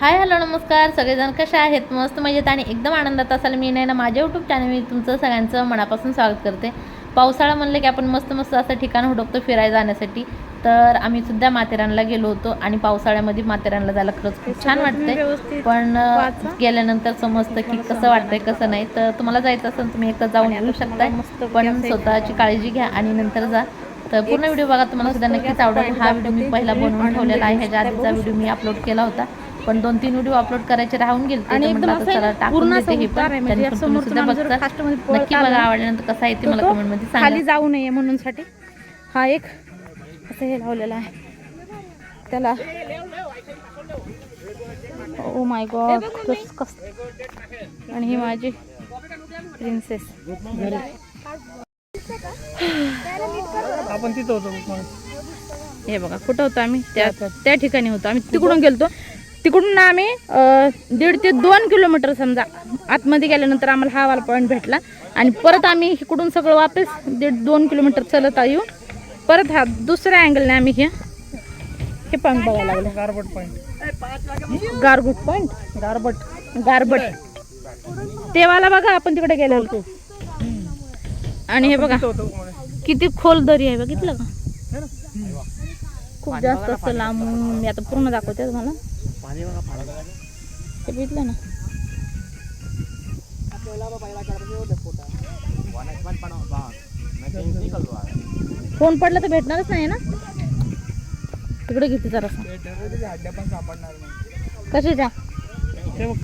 Hi hello नमस्कार. सगळेजण कसे आहेत? मस्त मजेत आणि एकदम आनंदात असाल. मी नाही ना माझ्या यूट्यूब चॅनल मी तुमचं सगळ्यांचं मनापासून स्वागत करते. पावसाळा म्हणलं की आपण मस्त मस्त असं ठिकाण हुडकतो फिरायला जाण्यासाठी. तर आम्ही सुद्धा माथेरानला गेलो होतो आणि पावसाळ्यामध्ये माथेरानला जायला खरंच खूप छान वाटतंय. पण गेल्यानंतर समजतं की कसं वाटतंय कसं नाही. तर तुम्हाला जायचं असेल तुम्ही एकदा जाऊन येऊ शकताय. पण स्वतःची काळजी घ्या आणि नंतर जा. तर पूर्ण व्हिडिओ बघा तुम्हाला सुद्धा नक्कीच आवडेल. हा व्हिडिओ मी पहिला बनवून ठेवलेला आहे. ह्याच्या आधीचा व्हिडिओ मी अपलोड केला होता. पण दोन तीन व्हिडिओ अपलोड करायचे राहून गेले आणि पूर्ण हे म्हणजे नक्की बघा आला, आवडल्यानंतर कसं आहे ते मला तो कमेंटमध्ये खाली जाऊ नये म्हणून साठी हा एक. असं हे लावलेला आहे. त्याला. ओ माय गॉड कस आणि ही माझी प्रिन्सेस आपण तिथं होतो. हे बघा कुठं होतो आम्ही? त्या त्या ठिकाणी होतो. आम्ही तिकडून गेलतो. तिकडून ना आम्ही दीड ते दोन किलोमीटर समजा आतमध्ये गेल्यानंतर आम्हाला हा वाला पॉईंट भेटला. आणि परत आम्ही इकडून सगळं वापस दीड दोन किलोमीटर चलत येऊन परत हा दुसऱ्या अँगलने आम्ही हे हे पॉईंट बघायला लागलो. गारबट पॉईंट गारगुट पॉईंट गारबट. गारबट. तेवाला बघा आपण तिकडे गेलो. होतो आणि हे बघा. किती खोल दरी आहे बघितलं का? खूप जास्त असं लांबून मी आता पूर्ण दाखवते तुम्हाला. ते बघितलं ना. फोन पडला तर भेटणारच नाही ना? तिकडे घेते पण नाही कशाच्या बघ.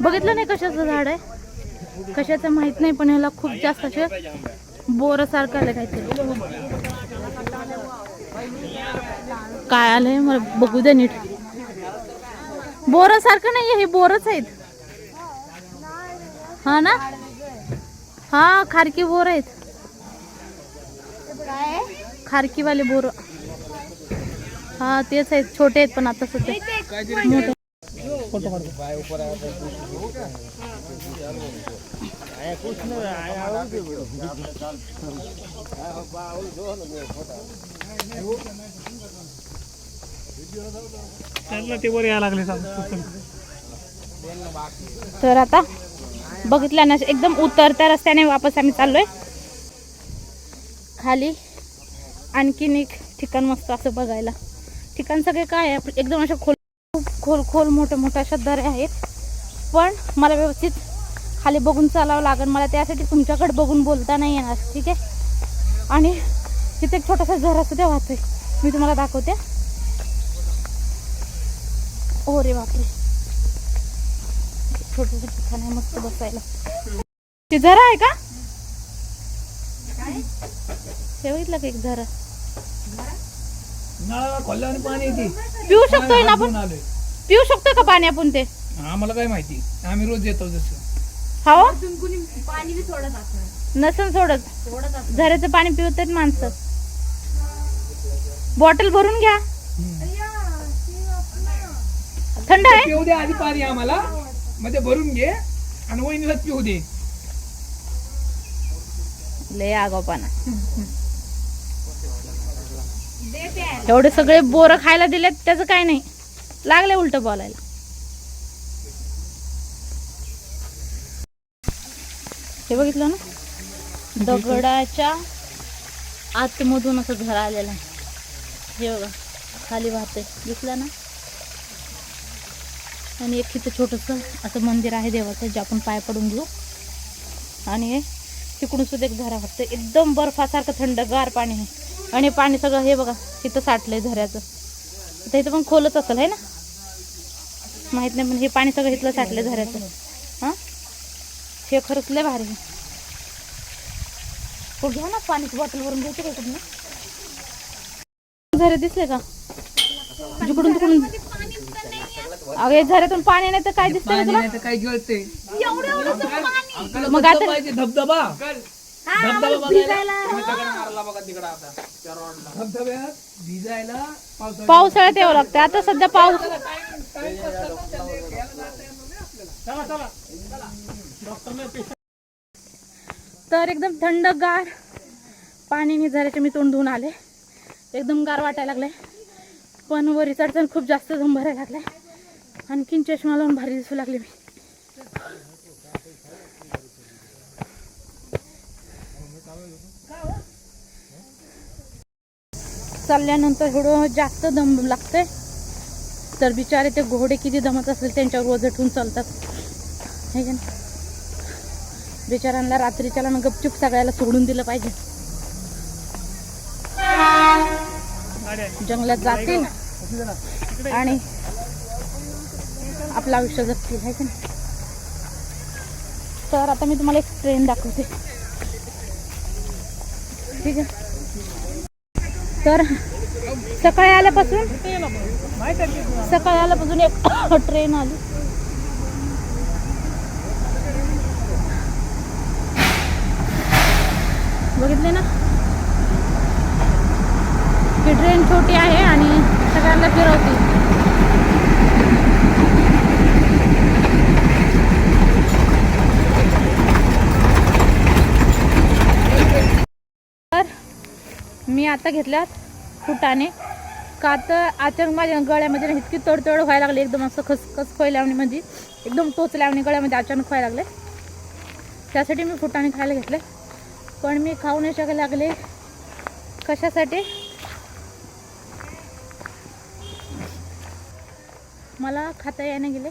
बघितलं नाही कशाचं झाड आहे? कशाचं माहीत नाही पण ह्याला खूप जास्त असे बोर सारखं आलं काहीतरी. काय आलंय? मला बघू द्या नीट. बोर सारखं आहे हे बोरच आहेत. हा ना? हा खारकी बोर आहेत. खारकीवाले बोर. हा तेच आहेत छोटे आहेत पण आता सध्या. मोठे. त्यांना ते वर यायला लागले तर आता बघितलं ना एकदम उतरत्या रस्त्याने वापस आम्ही चाललोय. खाली आणखीन एक ठिकाण मस्त असं बघायला. ठिकाण सगळे काय आहे? एकदम अशा खोल खूप खोल खोल मोठ्या मोठ्या अशा दऱ्या आहेत. पण मला व्यवस्थित खाली बघून चालावं लागेल. मला त्यासाठी तुमच्याकडे बघून बोलता नाही येणार. ठीक आहे? आणि तिथे एक छोटासा झरा सुद्धा वाहतोय मी तुम्हाला दाखवते. ओ रे बापरे. छोटस ठिकाण आहे मस्त बसायला. ते झरा आहे का? हे बघितलं का एक झरा नळाला पाणी येते. पिऊ शकतोय ना आपण? पिऊ शकतोय का पाणी आपण ते? आम्हाला काय माहिती? आम्ही रोज येतो जसं. हो नसन सोडत झऱ्याचं पाणी पिवतात माणसं. बॉटल भरून घ्या. थंड आहे? पिऊ दे आधी पाणी आम्हाला. ते भरून घे आणि वहिनीलाच पिऊ दे. लय आगावपणा एवढे सगळे बोर खायला दिलेत त्याचं काय नाही. लागले उलट बोलायला. हे बघितलं ना? दगडाच्या आतमधून असं घर आलेलं आहे. हे बघा खाली वाहते दिसलं ना? आणि एक इथं छोटंसं असं मंदिर आहे देवाचं जे आपण पाय पडून घेऊ. आणि हे तिकडून सुद्धा एक झरा वाटतं एकदम बर्फासारखं थंडगार पाणी आहे. आणि हे पाणी सगळं हे बघा इथं साठलंय झऱ्याचं. आता इथं पण खोलच असेल आहे ना? माहीत नाही पण हे पाणी सगळं इथलं साठलंय झऱ्याचं. हां? हे खरंच लय भारी हो घ्या ना पाणीची बॉटल घ्यायचं घ्यायची का कुठून? झरे दिसले का? जिकडून तिकडून अगं झऱ्यातून पाणी नाही तर काय दिसतंय का तुला? काय गळते मग आता पाहिजे धबधबा. धबधब्यात भिजायला पावसाळ्यात पावसाळ्यात यावं लागतं. आता सध्या पाऊस तर एकदम थंडगार पाणी मी झऱ्याचे मी तोंड धुवून आले. एकदम गार वाटायला लागले पण वरी चढताना खूप जास्त दम भरायला लागलाय. आणखीन चष्मा लावून भारी दिसू लागले मी. चालल्यानंतर थोडं जास्त दम लागतंय. तर बिचारे ते घोडे किती दमत असेल त्यांच्यावर वजन चालतात. हे का बिचाऱ्यांना बिचारांना रात्रीच्याला ना गपचूप सगळ्याला सोडून दिलं पाहिजे. जंगलात जातील. आणि आपलं आयुष्य जगतील आहे की नाही? तर आता मी तुम्हाला एक ट्रेन दाखवते. ठीक आहे? तर सकाळी आल्यापासून सकाळी आल्यापासून एक ट्रेन आली. बघितले ना? ही ट्रेन छोटी आहे आणि सगळ्यांना फिरवते. मी आता घेतल्यात फुटाने. का तर अचानक माझ्या गळ्यामध्ये इतकी तडतड व्हायला लागली एकदम असं खसखस लावणीमध्ये म्हणजे, एकदम टोच लावणे गळ्यामध्ये अचानक व्हायला लागले. त्यासाठी मी फुटाने खायला घेतले. पण मी खाऊ नाही शकायला लागले कशासाठी? मला खाता यायला गेले.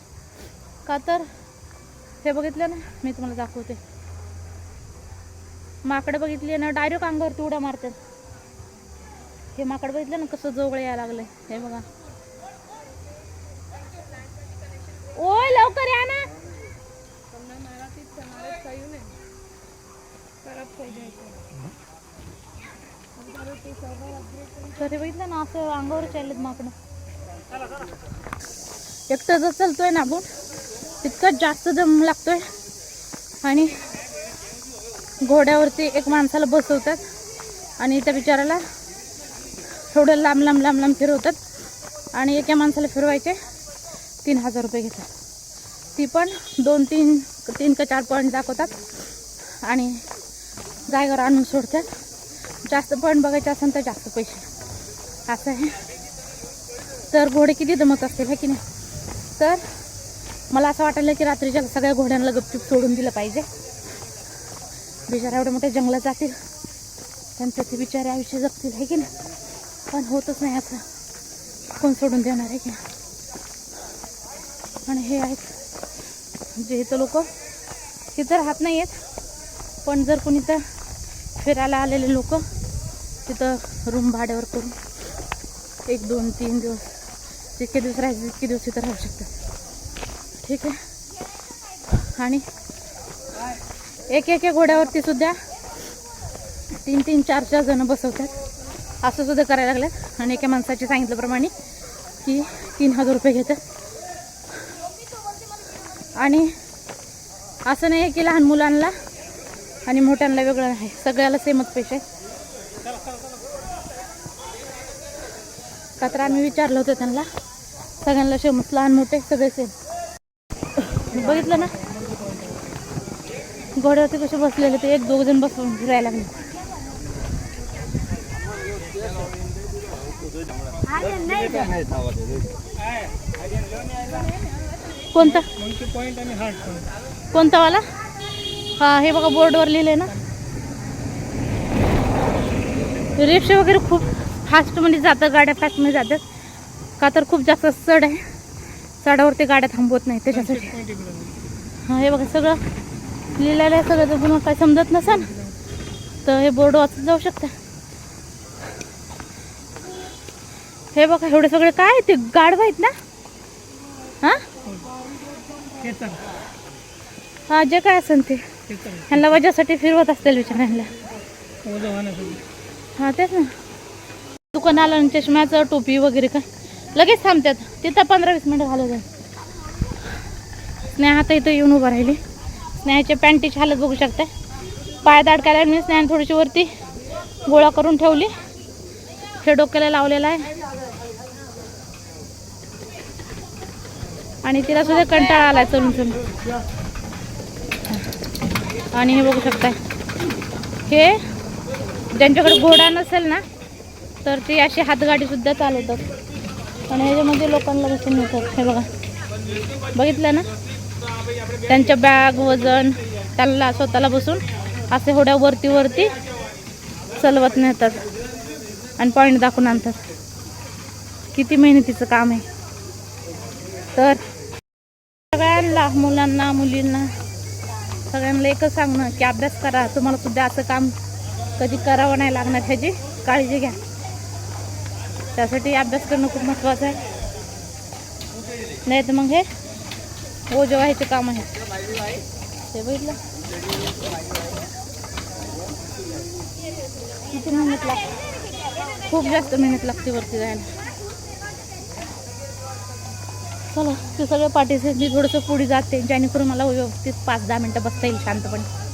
का तर? हे बघितलं ना? मी तुम्हाला दाखवते. माकडं बघितली ना? डायरेक्ट अंगावरती उड्या मारतात. हे माकड बघितलं ना? कसं जवळ यायला लागलंय. हे बघा. ओय लवकर या ना. तर बघितलं ना असं अंगावर चाललेत माकडं. एकटं जर चालतोय ना आपण तितकंच जास्त दम लागतोय. आणि घोड्यावरती एक माणसाला बसवतात आणि त्या बिचाराला थोडं लांब लांब लांब लांब फिरवतात आणि एका माणसाला फिरवायचे तीन हजार रुपये घेतात. ती पण दोन तीन तीन का चार पॉईंट दाखवतात आणि जागेवर आणून सोडतात. जास्त पॉईंट बघायचे असेल तर जास्त पैसे. असं आहे. तर घोडे किती दमत असतील हे की नाही? तर मला असं वाटलं की रात्रीच्या सगळ्या घोड्यांना गपचूप सोडून दिलं पाहिजे. बिचारा एवढ्या मोठ्या जंगलात जातील. त्यांचं ते बिचारे आयुष्य जगतील आहे की नाही? पण होतच नाही असं कोण सोडून देणार आहे की? नाही आणि हे आहेत. जे इथं लोक तिथं राहत नाही आहेत पण जर कोणी तर फिरायला आलेले लोक तिथं रूम भाड्यावर करून एक दोन तीन दिवस जितके दिवस राहायचे तितके दिवस तिथं राहू शकतात. ठीक आहे? आणि एक एक घोड्यावरती सुद्धा तीन तीन चार चार जण बसवतात. असं सुद्धा करायला लागलं आणि एका माणसाचे सांगितल्याप्रमाणे की तीन हजार रुपये घेतात. आणि असं नाही की लहान मुलांना आणि मोठ्यांना वेगळं नाही. सगळ्याला सेमच पैसे. आहेत. का तर आम्ही विचारलं होतं त्यांना. सगळ्यांना शेमस लहान मोठे सगळे सेम बघितलं ना? घोड्यावरती कसे बसलेले ते एक दोघ जण बसून फिरायला लागले. कोणता? कोणता वाला? हा हे बघा बोर्डवर लिहिले ना? रिक्षा वगैरे खूप फास्टमध्ये जातं गाड्या फास्टमध्ये जातात. का तर खूप जास्त चढ आहे. चढावरती गाड्या थांबवत नाही त्याच्यासाठी. हा हे बघा सगळं. लिहिलेलं आहे सगळं. तर पुन्हा काय समजत नसेल तर हे बोर्ड वाचत जाऊ शकता. हे बघा एवढे सगळे काय ते? गाढव आहेत ना? हा? हा जे काय असेल ते. ह्यांना वजासाठी फिरवत असतील ओझं होण्यासाठी. हा तेच ना. दुकान आलं आणि चष्म्याचं टोपी वगैरे काय? लगेच थांबतात. तिथं पंधरा वीस मिनटं घालत जाईल. स्नेहा आता इथं येऊन उभं राहिली. स्नेहाच्या पॅन्टीची हालत बघू शकता. पाय दाडकायला मी स्नेहाने थोडीशी वरती गोळा करून ठेवली. हे डोक्याला लावलेलं आहे. आणि तिला सुद्धा कंटाळा आलाय चलून चलून. आणि हे बघू शकताय. हे ज्यांच्याकडे घोडा नसेल ना तर ती अशी हातगाडी सुद्धा चालवतात. आणि ह्याच्यामध्ये लोकांना बसून येतात हे बघा. बघितलं ना? त्यांच्या बॅग वजन त्याला स्वतःला बसून असे होड्या वरती वरती चलवत नेतात. आणि पॉईंट दाखवून आणतात. किती मेहनतीचं काम आहे. तर सगळ्यांना मुलांना मुलींना सगळ्यांना एकच सांगणं की अभ्यास करा. तुम्हाला सुद्धा असं काम कधी करावं नाही लागणार ह्याची काळजी घ्या. त्यासाठी अभ्यास करणं खूप महत्त्वाचं आहे. नाही तर मग हे ओझ जेव्हा काम आहे. ते बघितलं? किती मेहनत लागते? खूप जास्त मेहनत लागते वरती जायला. चला ते सगळे पाठीचे मी थोडंसं पुढे जाते जेणेकरून मला व्यवस्थित पाच दहा मिनटं बसता येईल शांतपणे.